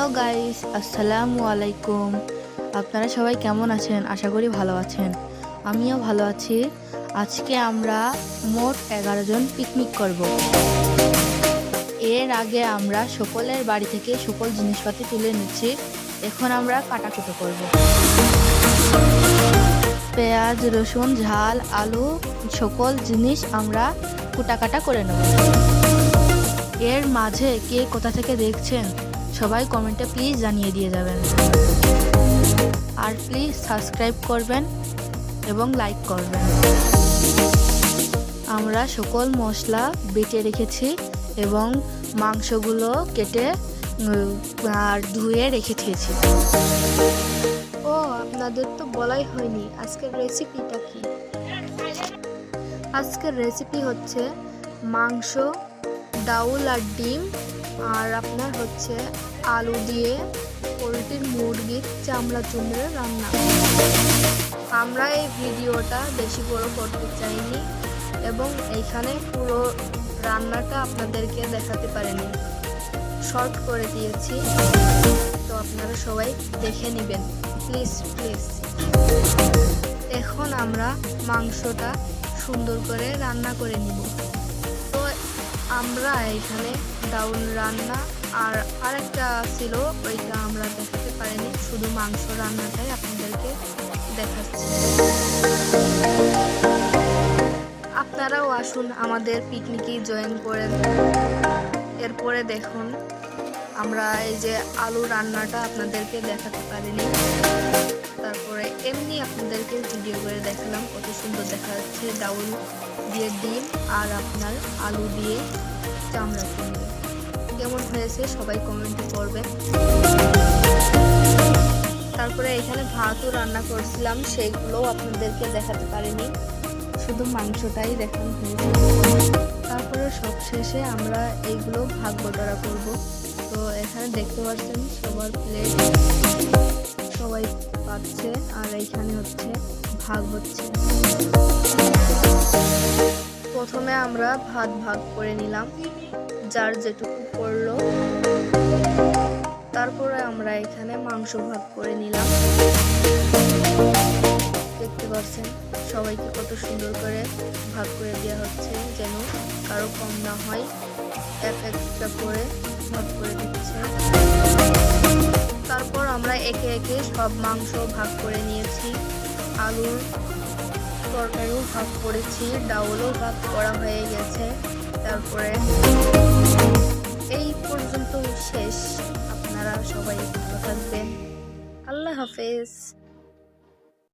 Hello guys, আসসালামু আলাইকুম। আপনারা সবাই কেমন আছেন? আশা করি ভালো আছেন। আমিও ভালো আছি। আজকে আমরা মোট এগারো জন পিকনিক করব। এর আগে আমরা সকলের বাড়ি থেকে সকল জিনিসপাতি তুলে নিচ্ছি। এখন আমরা কাটাকুটো করব। পেঁয়াজ, রসুন, ঝাল, আলু, সকল জিনিস আমরা কুটাকাটা করে নেব। এর মাঝে কে কোথা থেকে দেখছেন? সবাই কমেন্টে প্লিজ জানিয়ে দিয়ে যাবেন। আর প্লিজ সাবস্ক্রাইব করবেন এবং লাইক করবেন। আমরা সকল মশলা বেটে রেখেছি এবং মাংসগুলো কেটে আর ধুয়ে রেখে দিয়েছি। ও, আপনাদের তো বলাই হয়নি। আজকের রেসিপিটা কি? আজকের রেসিপি হচ্ছে মাংস ডাউল আর ডিম, আর আপনার হচ্ছে আলু দিয়ে পোলট্রির মুরগির চামড়া চুমড়ে রান্না। আমরা এই ভিডিওটা বেশি বড় করতে চাইনি এবং এইখানে পুরো রান্নাটা আপনাদেরকে দেখাতে পারিনি। শর্ট করে দিয়েছি, তো আপনারা সবাই দেখে নেবেন। প্লিজ প্লিজ এখন আমরা মাংসটা সুন্দর করে রান্না করে নিব। আমরা এখানে ডাউল রান্না আর আরেকটা ছিল, ওইটা আমরা দেখাতে পারিনি, শুধু মাংস রান্নাটাই আপনাদেরকে দেখাচ্ছি। আপনারাও আসুন আমাদের পিকনিকে জয়েন করেন এরপরে দেখুন, আমরা এই যে আলু রান্নাটা আপনাদেরকে দেখাতে পারিনি। তারপরে এমনি আপনাদেরকে ভিডিও করে দেখালাম কত সুন্দর দেখা যাচ্ছে ডাউল দিয়ে ডিম আর আপনার আলু দিয়ে চামড়া কিনবে কেমন হয়েছে সবাই কমেন্টে করবেন তারপরে এখানে ভাতও রান্না করছিলাম, সেইগুলোও আপনাদেরকে দেখাতে পারিনি। শুধু মাংসটাই দেখানো হয়েছে তারপরে সব শেষে আমরা এইগুলো ভাগ বটরা করব। তো এখানে দেখতে পাচ্ছেন সবার প্লেট সবাই পাচ্ছে আর এইখানে হচ্ছে ভাগ হচ্ছে। প্রথমে আমরা ভাত ভাগ করে নিলাম, যার যেটুকু পড়ল। তারপরে আমরা এখানে মাংস ভাগ করে নিলাম। দেখতে পাচ্ছেন, সবাইকে কত সুন্দর করে ভাগ করে দেওয়া হচ্ছে যেন কারও কম না হয়। এক একটা করে ভাগ করে দিচ্ছে। তারপর আমরা একে একে সব মাংস ভাগ করে নিয়েছি। আলুর তরকারিও ভাগ করেছি, ডাউলও ভাগ করা হয়ে গেছে। তারপরে এই পর্যন্ত শেষ। আপনারা সবাই ভালো থাকবেন। আল্লাহ হাফেজ।